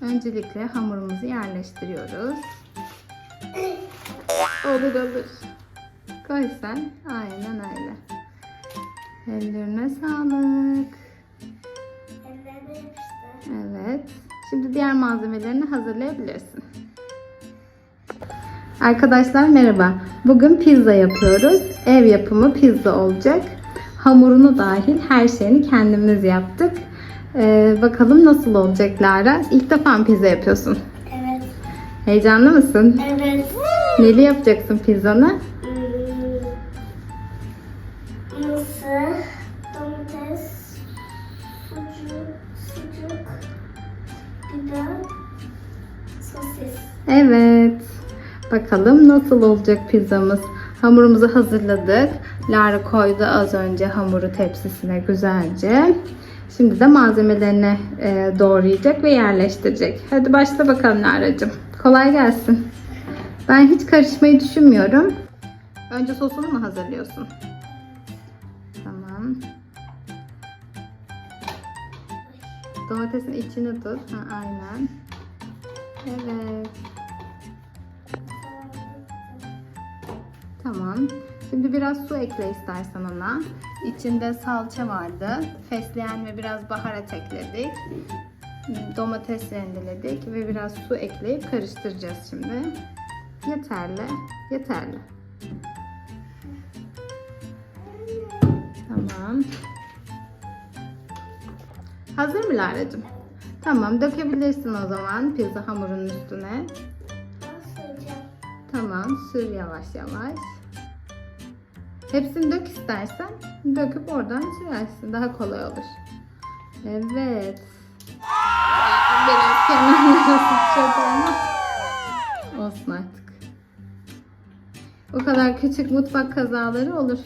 Öncelikle hamurumuzu yerleştiriyoruz. Olur olur. Koy sen. Aynen öyle. Ellerine sağlık. Ellerine yapıştı. Evet. Şimdi diğer malzemelerini hazırlayabilirsin. Arkadaşlar merhaba. Bugün pizza yapıyoruz. Ev yapımı pizza olacak. Hamurunu dahil her şeyini kendimiz yaptık. Ee, bakalım nasıl olacak Lara? İlk defa mı pizza yapıyorsun? Evet. Heyecanlı mısın? Evet. Neli yapacaksın pizzanı? Hmm. Mısır, domates, sucuk, sucuk, biber, sosis. Evet. Bakalım nasıl olacak pizzamız. Hamurumuzu hazırladık. Lara koydu az önce hamuru tepsisine güzelce. Şimdi de malzemelerini e, doğrayacak ve yerleştirecek. Hadi başla bakalım Lara'cığım. Kolay gelsin. Ben hiç karışmayı düşünmüyorum. Önce sosunu mu hazırlıyorsun? Tamam. Domatesin içini tut. Ha, aynen. Evet. Tamam. Şimdi biraz su ekle istersen ona. İçinde salça vardı. Fesleğen ve biraz baharat ekledik. Domates rendeledik ve biraz su ekleyip karıştıracağız şimdi. Yeterli. Yeterli. Tamam. Hazır mı Lara'cığım? Tamam dökebilirsin o zaman pizza hamurunun üstüne. Tamam, sür yavaş yavaş. Hepsini dök istersen. Döküp oradan sürersin. Daha kolay olur. Evet. Biraz kenarlara sıçradı ama. Olsun artık. O kadar küçük mutfak kazaları olur.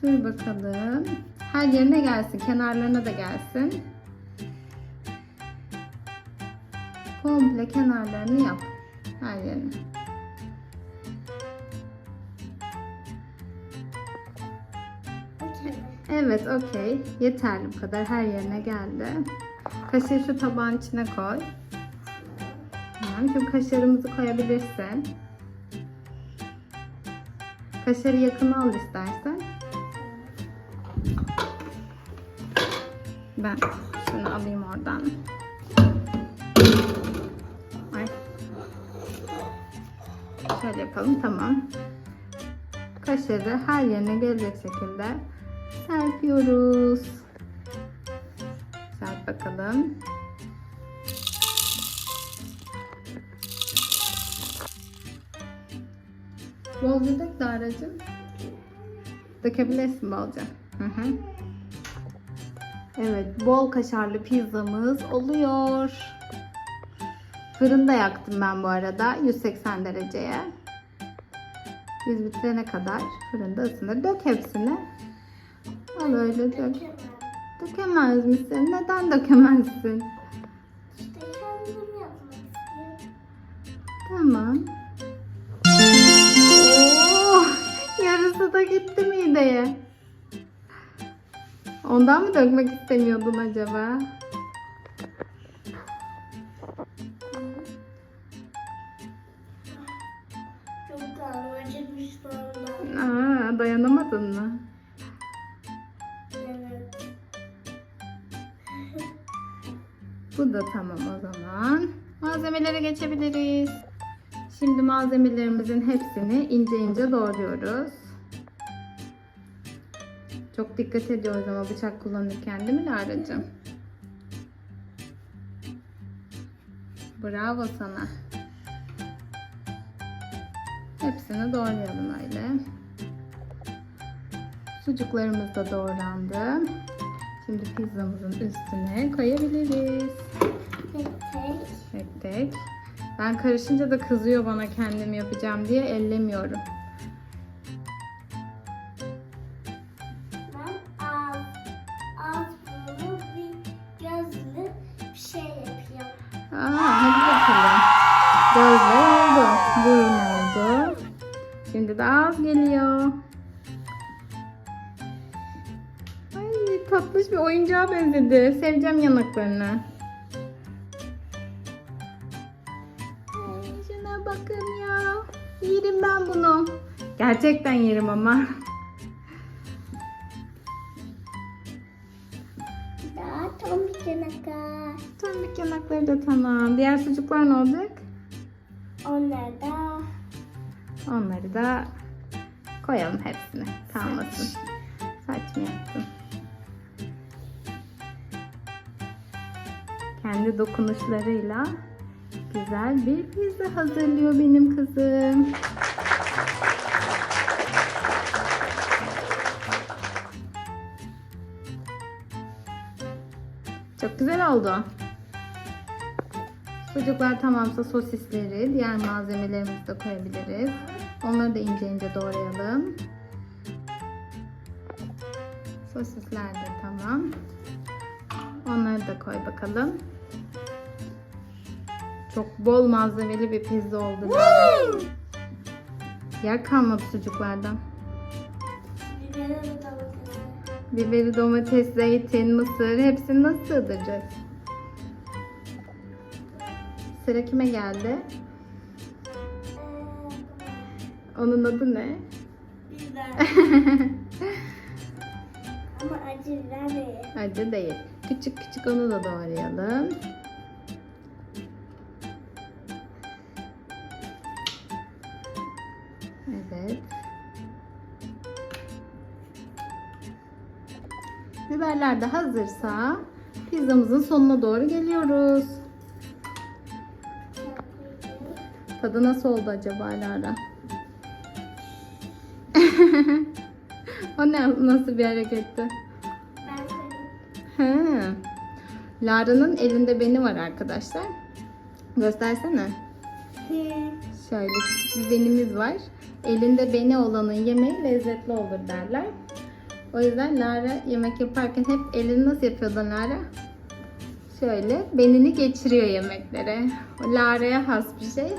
Sür bakalım. Her yerine gelsin. Kenarlarına da gelsin. Komple kenarlarını yap. Her yerine. Evet, okey. Yeterli bu kadar. Her yerine geldi. Kaşığı şu tabağın içine koy. Tamam. Şimdi kaşarımızı koyabilirsin. Kaşarı yakına al istersen. Ben şunu alayım oradan. Ay. Şöyle yapalım. Tamam. Kaşarı her yerine gelecek şekilde serpiyoruz. Serp bakalım. Bolca dök Lara'cığım. Dökebilirsin bolca. Hı hı. Evet, bol kaşarlı pizzamız oluyor. Fırında yaktım ben bu arada 180 dereceye. Biz bitirene kadar fırında ısınır. Dök hepsini. Al öyle dök. Dökemez misin? Neden dökemezsin? İşte kendim yapmak istiyorum. Tamam. Oo, yarısı da gitti mideye. Ondan mı dökmek istemiyordun acaba? Aa, dayanamadın mı? Da tamam o zaman. Malzemelere geçebiliriz. Şimdi malzemelerimizin hepsini ince ince doğruyoruz. Çok dikkat ediyoruz ama bıçak kullanırken değil mi Lara'cığım? Bravo sana. Hepsini doğrayalım öyle. Sucuklarımız da doğrandı. Şimdi pizzamızın üstüne koyabiliriz. Tek tek. Tek tek. Ben karışınca da kızıyor bana kendim yapacağım diye ellemiyorum. Bir oyuncağa benzedi. Seveceğim yanaklarını. Şuna bakın ya. Yerim ben bunu. Gerçekten yerim ama. Daha tam bir kenaka. Tombik yanakları da tamam. Diğer sucuklar ne olacak? Onlar da Onları da koyalım hepsine. Kalmasın. Saç mı yaptım? Kendi dokunuşlarıyla güzel bir pizza hazırlıyor benim kızım. Çok güzel oldu. Sucuklar tamamsa sosisleri, diğer malzemelerimizi de koyabiliriz. Onları da ince ince doğrayalım. Sosisler de tamam. Onları da koy bakalım. Çok bol malzemeli bir pizza oldu. Yer kalmadı sucuklardan. biberi de domatesi. Biberi, domates, zeytin, mısır hepsini nasıl sığdıracağız? Sıra kime geldi? Onun adı ne? Ama acı değil. Acı değil. Küçük küçük onu da doğrayalım. Biberler de hazırsa pizzamızın sonuna doğru geliyoruz. Tadı nasıl oldu acaba Lara? o ne nasıl bir hareketti? He. Lara'nın elinde beni var arkadaşlar. Göstersene. Şöyle küçük bir benimiz var. Elinde beni olanın yemeği lezzetli olur derler. O yüzden Lara yemek yaparken hep elini nasıl yapıyordu Lara? Şöyle benini geçiriyor yemeklere. O Lara'ya has bir şey.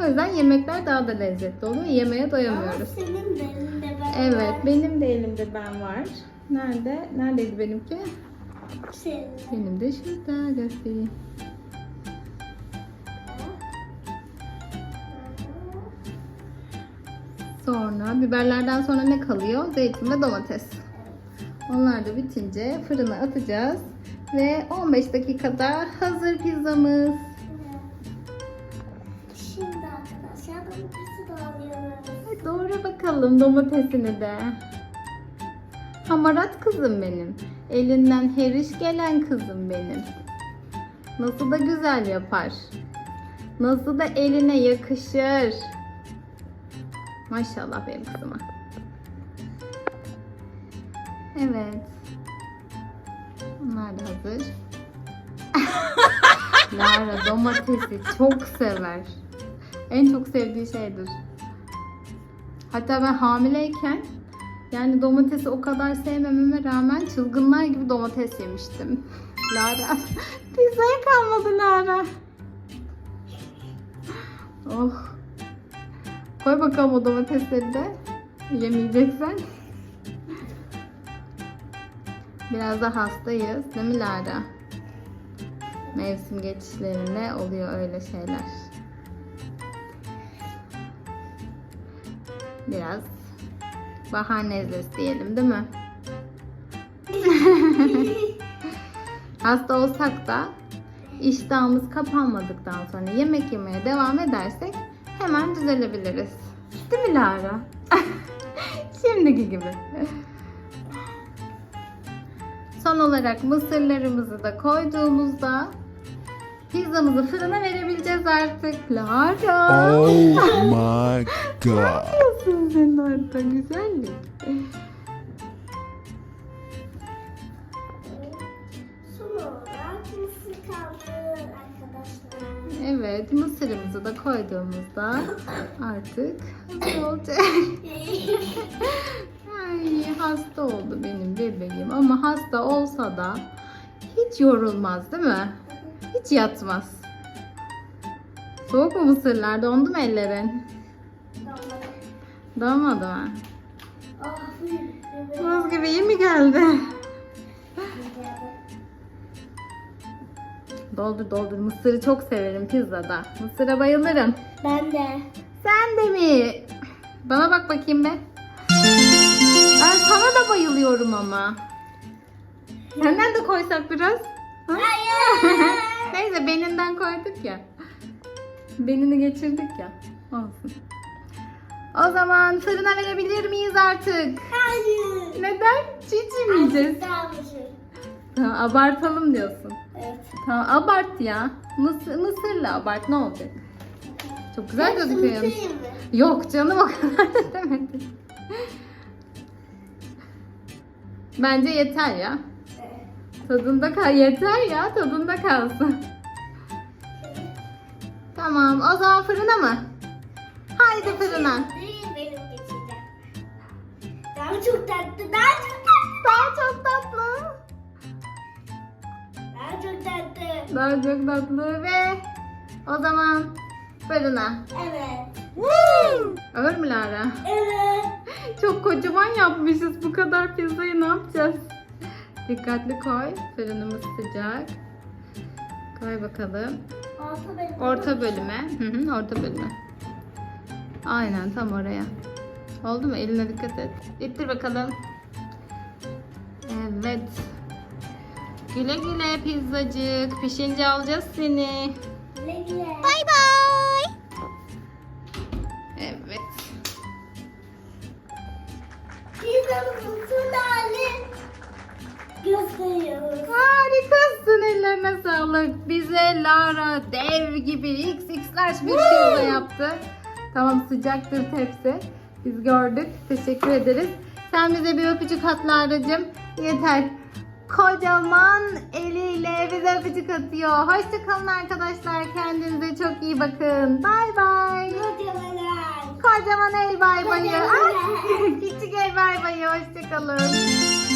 O yüzden yemekler daha da lezzetli oluyor. Yemeğe Ama doyamıyoruz. senin de elinde ben Evet, var. benim de elimde ben var. Nerede? Neredeydi benimki? Senin. Benim de şurada göstereyim. Sonra biberlerden sonra ne kalıyor? Zeytin ve domates. Onlar da bitince fırına atacağız. Ve 15 dakikada hazır pizzamız. Şimdi arkadaşlar domatesi doğruyoruz. Doğru bakalım domatesini de. Hamarat kızım benim. Elinden her iş gelen kızım benim. Nasıl da güzel yapar. Nasıl da eline yakışır. Maşallah benim kızıma. Evet. Bunlar da hazır. Lara domatesi çok sever. En çok sevdiği şeydir. Hatta ben hamileyken yani domatesi o kadar sevmememe rağmen çılgınlar gibi domates yemiştim. Lara. Pizzaya kalmadı Lara. Oh. Koy bakalım o domatesleri de. Yemeyeceksen. Biraz da hastayız değil mi Lara? Mevsim geçişlerinde oluyor öyle şeyler. Biraz bahar nezlesi diyelim değil mi? Hasta olsak da iştahımız kapanmadıktan sonra yemek yemeye devam edersek hemen düzelebiliriz. Değil mi Lara? Şimdiki gibi. Son olarak mısırlarımızı da koyduğumuzda pizzamızı fırına verebileceğiz artık. Lara! Oh my god. yapıyorsun sen orada güzellik? Evet, mısırımızı da koyduğumuzda artık hazır olacak. Ay hasta oldu benim bebeğim ama hasta olsa da hiç yorulmaz değil mi? Hiç yatmaz. Soğuk mu mısırlar? Dondu mu ellerin? Donmadı mı? Buz gibi iyi mi geldi? Doldur doldur. Mısırı çok severim pizzada. Mısıra bayılırım. Ben de. Sen de mi? Bana bak bakayım be. Ben sana da bayılıyorum ama. Senden de koysak biraz. Ha? Neyse beninden koyduk ya. Benini geçirdik ya. Olsun. O zaman fırına verebilir miyiz artık? Hayır. Neden? Çiğ mi yiyeceğiz? Tamam, abartalım diyorsun. Tamam abart ya. Mısır, mısırla abart ne olacak? Çok güzel gözüküyor. yalnız. Yok canım o kadar da demedim. Bence yeter ya. Tadında kal yeter ya tadında kalsın. Tamam o zaman fırına mı? Haydi fırına. Değil benim geçeceğim. Daha çok tatlı, daha çok tatlı. Daha çok tatlı. Çok tatlı. Daha çok tatlı ve o zaman fırına. Evet. Ağır mı Lara? Evet. Çok kocaman yapmışız. Bu kadar pizzayı ne yapacağız? Dikkatli koy. Fırınımız sıcak. Koy bakalım. Orta benim. Orta bölüme. Hı hı, orta bölüme. Aynen tam oraya. Oldu mu? Eline dikkat et. İttir bakalım. Evet. Güle güle pizzacık. Pişince alacağız seni. Güle güle. Bay bay. Evet. Pizzamızın son hali gösteriyoruz. Harikasın ellerine sağlık. Bize Lara dev gibi XX'ler bir pizza yaptı. Tamam sıcaktır tepsi. Biz gördük. Teşekkür ederiz. Sen bize bir öpücük at Lara'cığım. Yeter. Kocaman eliyle bize öpücük atıyor. Hoşçakalın arkadaşlar. Kendinize çok iyi bakın. Bay bay. Kocaman. Kocaman el bay bayı. Küçük el bay bayı. Hoşçakalın.